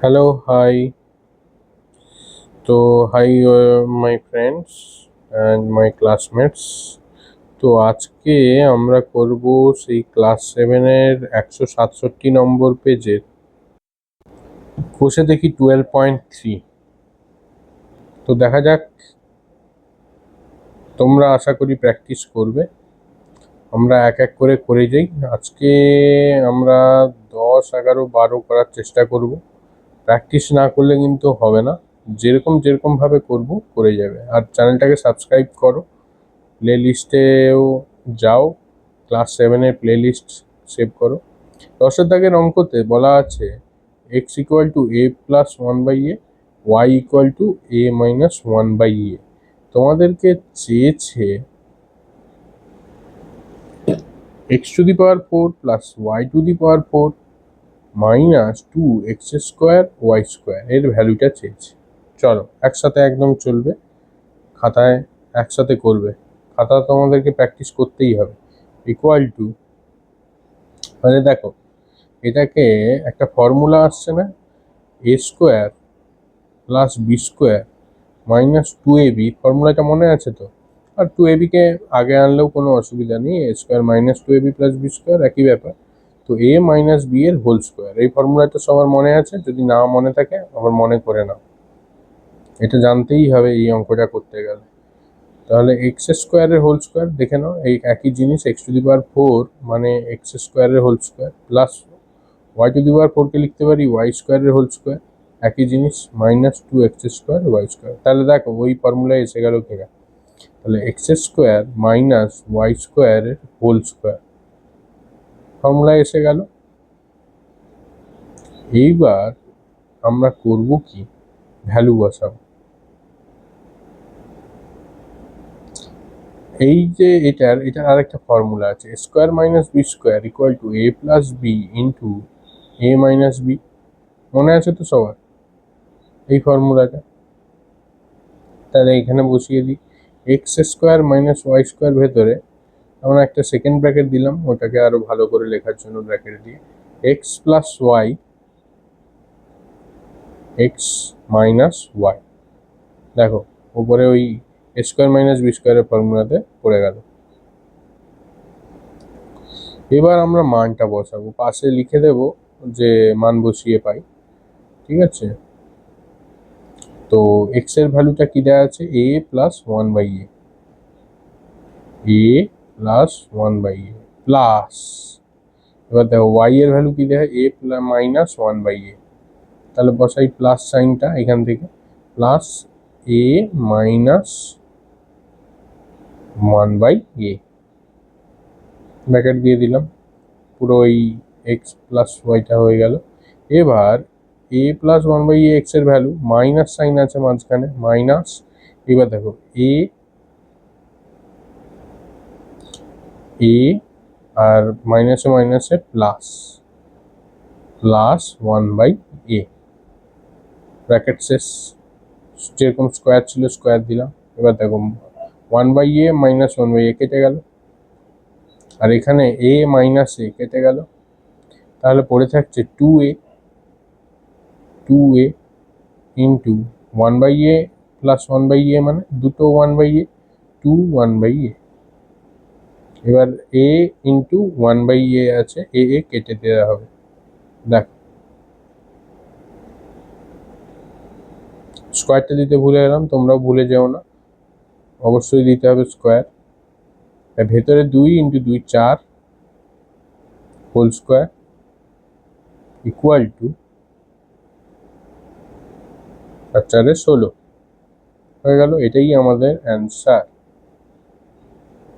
Hello hi তো hi my friends and my classmates তো আজকে আমরা করব সেই ক্লাস সেভেনের একশো সাতষট্টি নম্বর পেজের। কষে দেখি টুয়েলভ পয়েন্ট থ্রি তো দেখা যাক তোমরা আশা করি প্র্যাকটিস করবে। আমরা এক এক করে করে যাই। আজকে আমরা দশ, এগারো, বারো করার চেষ্টা করব। প্র্যাকটিস না করলে কিন্তু হবে না। যেরকম যেরকমভাবে করব করে যাবে। আর চ্যানেলটাকে সাবস্ক্রাইব করো। প্লে লিস্টেও যাও। ক্লাস সেভেনের প্লে লিস্ট সেভ করো। দশের দাগের অঙ্কতে বলা আছে X equal to A plus one by A Y equal to A minus one by A তোমাদেরকে চেয়েছে X to the power four plus Y to the power four minus two X square Y square, এর ভ্যালুটা চেয়েছে। চলো, একসাথে একদম চলবে, খাতায় একসাথে করবে। খাতা তোমাদেরকে প্র্যাকটিস করতেই হবে। ইকুয়াল টু মানে দেখো, এটাকে একটা ফর্মুলা আসছে না? A square plus B square minus two A B ফর্মুলাটা মনে আছে তো? আর টু এ বিকে আগে আনলেও কোনো অসুবিধা নেই A square minus two A B plus B square একই ব্যাপার। তো এ মাইনাস বি এর হোল স্কোয়ার এই ফর্মুলাটা সবার মনে আছে, যদি না মনে থাকে, আবার মনে করে নাও। এটা জানতেই হবে এই অঙ্কটা করতে গেলে। তাহলে এক্স স্কোয়ারের হোল স্কোয়ার দেখে নাও, এই একই জিনিস X to the power four মানে এক্স স্কোয়ারের whole square plus Y to the power ফোরকে লিখতে পারি ওয়াই স্কোয়ারের হোল স্কোয়ার একই জিনিস minus two X square Y square তাহলে দেখো, ওই ফর্মুলায় এসে গেল কিনা তাহলে এক্স স্কোয়ার মাইনাস ওয়াই স্কোয়ারের হোল স্কোয়ার ফর্মুলায় এসে গেল। এইবার আমরা করব কি? ভ্যালু বসাবো। এই যে এটার এটার আরেকটা ফর্মুলা আছে। Square minus B square equal to A plus B into A minus B. মনে আছে তো সবার? এই ফর্মুলাটা। তাহলে এখানে বসিয়ে দিই। X square minus Y square ভেতরে আমরা একটা সেকেন্ড ব্র্যাকেট দিলাম, ওটাকে আরও ভালো করে লেখার জন্য ব্র্যাকেট দিয়ে। X plus Y X minus Y দেখো, উপরে ওই স্কোয়ার মাইনাস বি স্কোয়ারের ফর্মুলাতে পড়ে গেল। এবার আমরা মানটা বসাবো। পাশে লিখে দেব যে মান বসিয়ে পাই, ঠিক আছে? তো এক্সের ভ্যালুটা কি দেওয়া আছে? A plus one by A plus one by A plus এবার দেখো ওয়াই এর ভ্যালু কি দেয় A minus one by A তাহলে বসাই প্লাস সাইনটা এখান থেকে। Plus A minus one by A bracket দিয়ে দিলাম। পুরো ওই এক্স প্লাস ওয়াইটা হয়ে গেল। এবার A plus one by A এক্সের ভ্যালু মাইনাস সাইন আছে মাঝখানে মাইনাস এবার দেখো এ এ আর মাইনাসে মাইনাসে plus plus one by A bracket শেষ. যেরকম স্কোয়ার ছিল স্কোয়ার দিলাম। এবার দেখো one by A minus one by A কেটে গেল। আর এখানে এ মাইনাস এ কেটে গেল। তাহলে পড়ে থাকছে two A two A into one by A plus one by A মানে দুটো one by A two one by A এবার A into one by A আছে এ এ কেটে দেওয়া হবে। দেখ। স্কোয়ারটা দিতে ভুলে গেলাম, তোমরাও ভুলে যেও না। অবশ্যই দিতে হবে স্কোয়ার ভেতরে দুই ইন্টু দুই, চার হোল স্কোয়ার ইকুয়াল টু আর চারে ষোলো। হয়ে গেল, এটাই আমাদের অ্যান্সার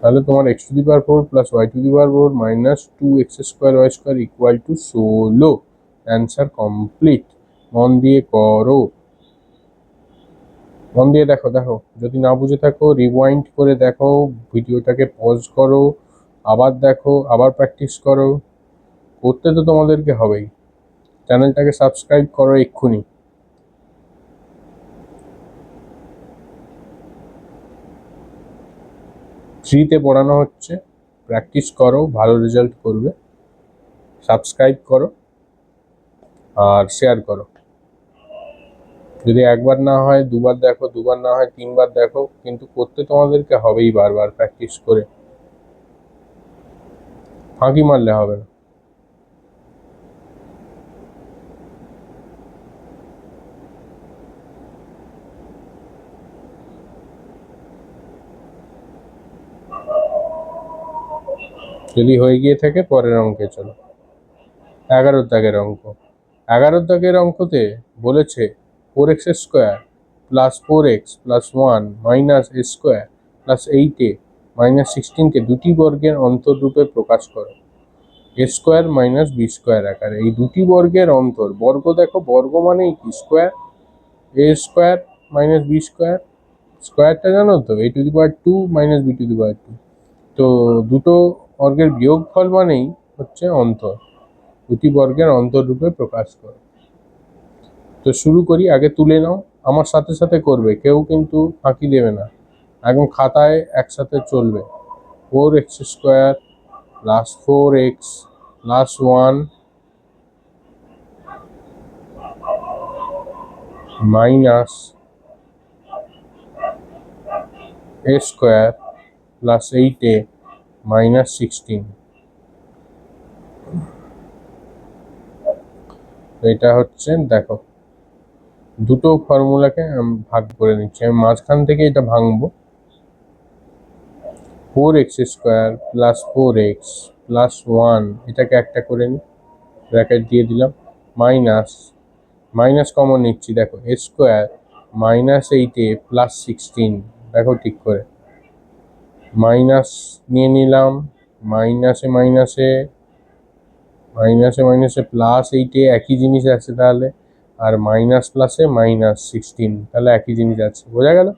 তাহলে তোমার X to the power four plus Y to the power four minus two X square Y square equal to ষোলো। অ্যান্সার কমপ্লিট মন দিয়ে করো। মন দিয়ে দেখো দেখো। যদি না বুঝে থাকো রিওয়াইন্ড করে দেখো, ভিডিওটাকে পজ করো, আবার দেখো, আবার প্র্যাকটিস করো। করতে তো তোমাদেরকে হবেই। চ্যানেলটাকে সাবস্ক্রাইব করো এক্ষুনি। ফ্রিতে পড়ানো হচ্ছে। প্র্যাকটিস করো, ভালো রেজাল্ট করবে। সাবস্ক্রাইব করো আর শেয়ার করো। যদি একবার না হয়, দুবার দেখো, দুবার না হয়, তিনবার দেখো, কিন্তু করতে তোমাদেরকে হবেই বারবার প্র্যাকটিস করে। ফাঁকি মারলে হবে না। যদি হয়ে গিয়ে থাকে, পরের অঙ্কে চলো। এগারো দাগের অঙ্ক। এগারো দাগের অঙ্কতে বলেছে four X square plus four X plus one minus A square plus eight A minus সিক্সটিনকে দুটি বর্গের অন্তররূপে প্রকাশ করো। A square minus B square আকারে। এই দুটি বর্গের অন্তর, বর্গ দেখো, বর্গ মানেই কি? Square A square minus B square স্কোয়ারটা জানো তো? A to the power two minus B to the power two তো দুটো বর্গের বিয়োগফল মানেই হচ্ছে অন্তর। দুটি বর্গের অন্তররূপে প্রকাশ করে। তো শুরু করি, আগে তুলে নাও। আমার সাথে সাথে করবে, কেউ কিন্তু ফাঁকি দেবে না। একদম খাতায় একসাথে চলবে। Four X square plus four X plus one minus A square plus eight A minus sixteen. এটা হচ্ছে, দেখো, দুটো ফর্মুলাকে আমি, ভাগ করে নিচ্ছি। আমি মাঝখান থেকে এটা ভাঙবো। Four X square plus four X plus one এটাকে একটা করে নিই ব্র্যাকেট দিয়ে দিলাম। মাইনাস মাইনাস কমন নিচ্ছি, দেখো square minus eight A plus sixteen দেখো ঠিক করে। মাইনাস নিয়ে নিলাম, মাইনাসে মাইনাসে মাইনাসে মাইনাসে প্লাস এইটে একই জিনিস আছে তাহলে, আর মাইনাস প্লাসে মাইনাস সিক্সটিন তাহলে একই জিনিস আছে, বোঝা গেল?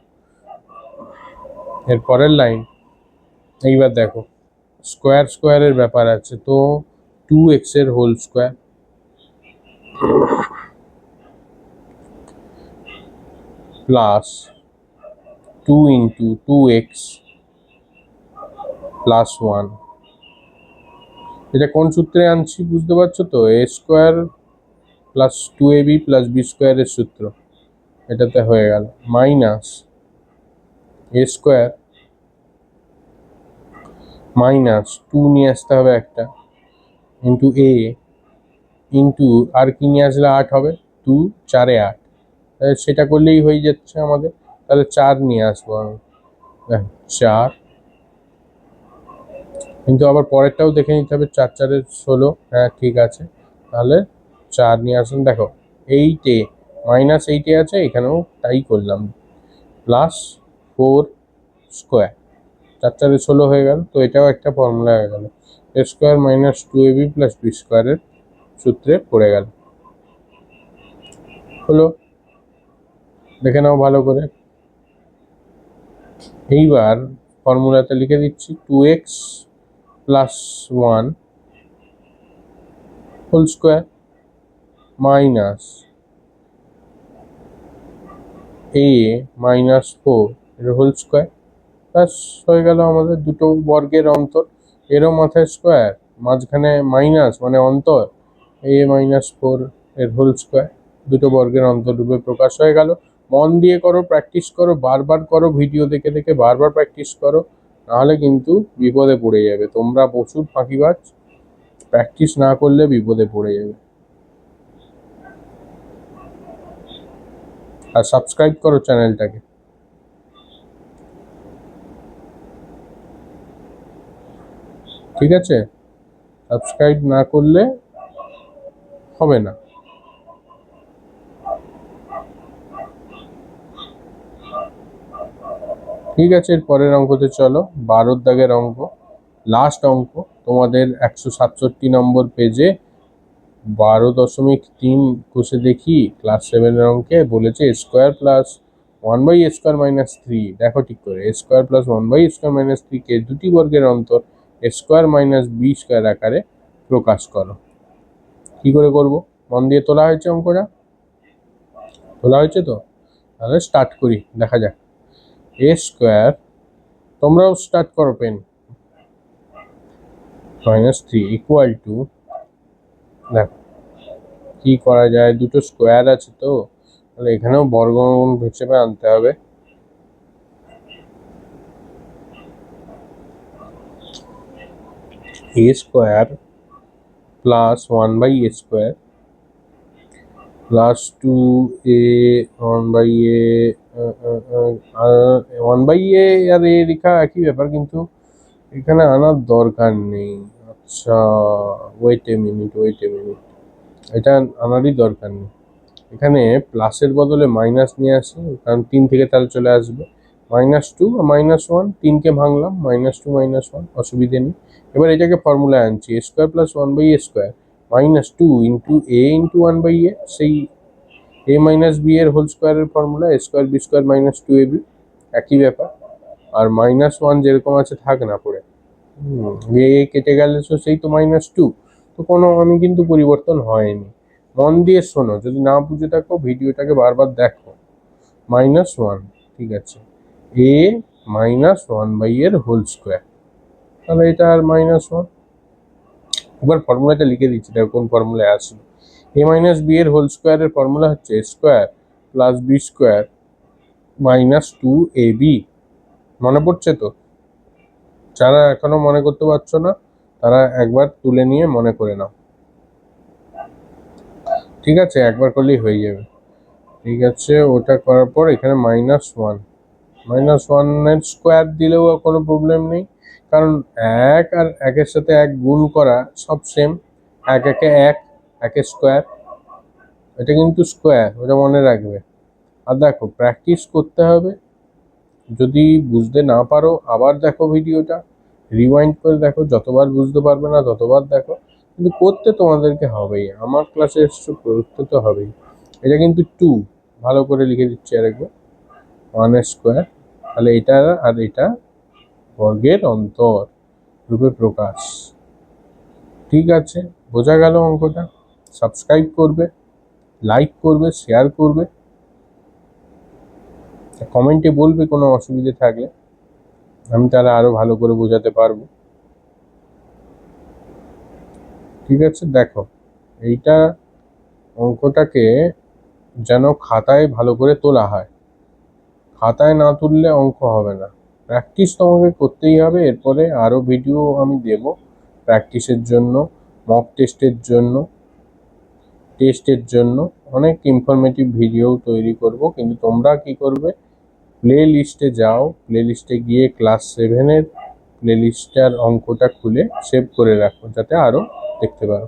এর পরের লাইন এইবার দেখো স্কোয়ার স্কোয়ারের ব্যাপার আছে, তো টু এক্সের whole square plus two into two X plus one এটা কোন সূত্রে আনছি বুঝতে পারছ তো? A square plus two A B plus B স্কোয়ারের সূত্র। এটাতে হয়ে গেল। Minus A square minus two নিয়ে আসতে হবে একটা ইন্টু এ ইন্টু আর কি নিয়ে আসলে আট হবে? টু চারে আট। সেটা করলেই হয়ে যাচ্ছে আমাদের। তাহলে চার নিয়ে আসব আমি। চার কিন্তু আবার পরেরটাও দেখে নিতে হবে, চার চারের ষোলো। হ্যাঁ ঠিক আছে। তাহলে চার নিয়ে আসুন। দেখো এইটে মাইনাস এইটে আছে, এখানেও তাই করলাম। প্লাস ফোর স্কোয়ার চার চারে ষোলো হয়ে গেল, তো এটাও একটা ফর্মুলা হয়ে গেল। A square minus two A B plus B স্কোয়ারের সূত্রে পড়ে গেল। হলো, দেখে নাও ভালো করে। এইবার ফর্মুলাতে লিখে দিচ্ছি two X plus one whole square minus A minus four এর হোল স্কোয়ার ব্যাস, হয়ে গেল আমাদের দুটো বর্গের অন্তর। এরও মাথায় স্কোয়ার মাঝখানে মাইনাস মানে অন্তর। এ মাইনাস ফোর এর হোল স্কোয়ার দুটো বর্গের অন্তররূপে প্রকাশ হয়ে গেল। মন দিয়ে করো প্র্যাকটিস করো, বারবার করো ভিডিও দেখে দেখে বারবার প্র্যাকটিস করো। নাহলে কিন্তু বিপদে পড়ে যাবে। তোমরা প্রচুর ফাঁকিবাজ প্র্যাকটিস না করলে বিপদে পড়ে যাবে। আর সাবস্ক্রাইব করো চ্যানেলটাকে ঠিক আছে? সাবস্ক্রাইব না করলে হবে না। ঠিক আছে, এর পরের অঙ্কতে চলো। বারোর দাগের অঙ্ক। লাস্ট অঙ্ক, তোমাদের একশো সাতষট্টি নম্বর পেজে বারো দশমিক তিন কোষে দেখি ক্লাস সেভেনের অঙ্কে বলেছে square plus one by square minus three দেখো ঠিক করে square plus one by square minus থ্রিকে দুটি বর্গের অন্তর স্কোয়ার মাইনাস বি স্কোয়ার আকারে প্রকাশ করো। কি করে করব? মন দিয়ে তোলা হয়েছে অঙ্কটা? তোলা হয়েছে তো? তাহলে স্টার্ট করি, দেখা যাক। এ স্কোয়ার তোমরাও স্টার্ট করো pen minus three equal to দেখো, কি করা যায়? দুটো স্কোয়ার আছে তো, তাহলে এখানেও বর্গমূল হিসেবে আনতে হবে। A square plus one by A square plus two A one by A one by A R A লেখা একই ব্যাপার, কিন্তু এখানে আনার দরকার নেই। আচ্ছা wait a minute wait a minute এটা আনারই দরকার নেই। এখানে প্লাসের বদলে মাইনাস নিয়ে আসি, কারণ তিন থেকে তাহলে চলে আসবে। মাইনাস টু মাইনাস ওয়ান তিনকে ভাঙলাম মাইনাস টু মাইনাস ওয়ান অসুবিধে নেই। এবার এটাকে ফর্মুলায় আনছি square plus one by A square minus two into A into one by A সেই এ মাইনাস বি এর হোল স্কোয়ারের formula A square B square minus two A B একই ব্যাপার। আর মাইনাস ওয়ান যেরকম আছে, থাক না পড়ে। এ কেটে গেলে তো সেই তো মাইনাস টু তো কোনো, আমি কিন্তু পরিবর্তন হয়নি। মন দিয়ে শোনো, যদি না বুঝে থাকো, ভিডিওটাকে বারবার দেখো। মাইনাস ওয়ান ঠিক আছে। এ মাইনাস ওয়ান বাই এর হোল স্কোয়ার তাহলে এটা আর মাইনাস ওয়ান এবার ফর্মুলাটা লিখে দিচ্ছি, দেখো কোন ফর্মুলায় আসলো এ মাইনাস বি এর হোল স্কোয়ারের ফর্মুলা হচ্ছে square plus B square minus two A B মনে পড়ছে তো? যারা এখনও মনে করতে পারছ না, তারা একবার তুলে নিয়ে মনে করে নাও। ঠিক আছে, একবার করলেই হয়ে যাবে। ঠিক আছে, ওটা করার পর এখানে মাইনাস ওয়ান মাইনাস ওয়ানের স্কোয়ার দিলেও কোনো প্রবলেম নেই। কারণ এক আর একের সাথে এক গুণ করা সব সেম এক একে এক একের স্কোয়ার এটা কিন্তু স্কোয়ার ওটা মনে রাখবে। আর দেখো প্র্যাকটিস করতে হবে। যদি বুঝতে না পারো, আবার দেখো ভিডিওটা। রিওয়াইন্ড করে দেখো, যতবার বুঝতে পারবে না, ততবার দেখো। কিন্তু করতে তোমাদেরকে হবেই। আমার ক্লাসে এসছো, করতে তো হবেই। এটা কিন্তু টু ভালো করে লিখে দিচ্ছি আরেকবার। ওয়ানের স্কোয়ার তাহলে এটা আর এটা বর্গের অন্তর, রূপে প্রকাশ। ঠিক আছে, বোঝা গেল অঙ্কটা? সাবস্ক্রাইব করবে, লাইক করবে, শেয়ার করবে। কমেন্টে বলবে কোনো অসুবিধে থাকলে, আমি তাহলে আরও ভালো করে বোঝাতে পারব। ঠিক আছে, দেখো, এইটা অঙ্কটাকে যেন খাতায় ভালো করে তোলা হয়। খাতায় না তুললে অঙ্ক হবে না। প্র্যাকটিস তোমাকে করতেই হবে, এরপরে আরও ভিডিও আমি দেব প্র্যাকটিসের জন্য মক টেস্টের জন্য। টেস্টের জন্য অনেক ইনফরমেটিভ ভিডিও তৈরি করব। কিন্তু তোমরা কি করবে? প্লে লিস্টে যাও। প্লে লিস্টে গিয়ে ক্লাস সেভেনের প্লে লিস্টার অঙ্কটা খুলে সেভ করে রাখো, যাতে আরও দেখতে পারো।